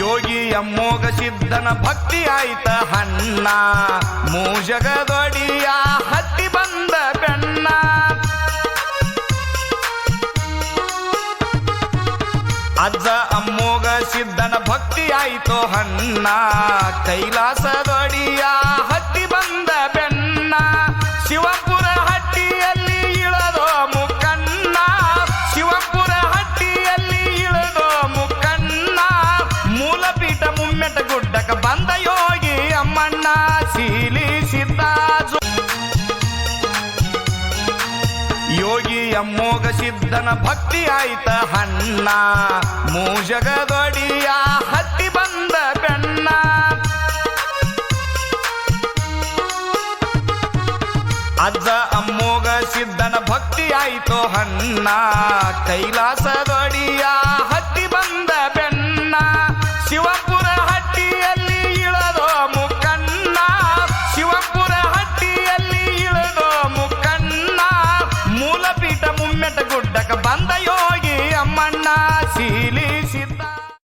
ಯೋಗಿ ಅಮ್ಮೋಗ ಸಿದ್ಧನ ಭಕ್ತಿ ಆಯ್ತ ಹಣ್ಣ ಮೂಜಗದೊಡಿಯ ಹತ್ತಿ ಬಂದ ಬೆಣ್ಣ. ಅಜ್ಜ ಅಮ್ಮೋಗ ಸಿದ್ಧನ ಭಕ್ತಿ ಆಯ್ತು ಹಣ್ಣ ಕೈಲಾಸದೊಡಿಯ ಹತ್ತಿ ಬಂದ ಬೆಣ್ಣ. ಶಿವಪುರ ಅಮ್ಮಣ್ಣ ಸೀಲಿ ಯೋಗಿ ಅಮ್ಮೋಗ ಸಿದ್ಧನ ಭಕ್ತಿ ಆಯ್ತ ಹಣ್ಣ ಮೂಜಗದೊಡಿಯ ಹತ್ತಿ ಬಂದ ಬೆಣ್ಣ. ಅಜ್ಜ ಅಮ್ಮೋಗ ಸಿದ್ಧನ ಭಕ್ತಿ ಆಯ್ತು ಹಣ್ಣ ಕೈಲಾಸದೊಡಿಯ ಹತ್ತಿ ಬಂದ ಬೆಣ್ಣ. ಶಿವಪುರ ಗುಡ್ಡಕ ಬಂದ ಯೋಗಿ ಅಮ್ಮಣ್ಣ ಸೀಲಿ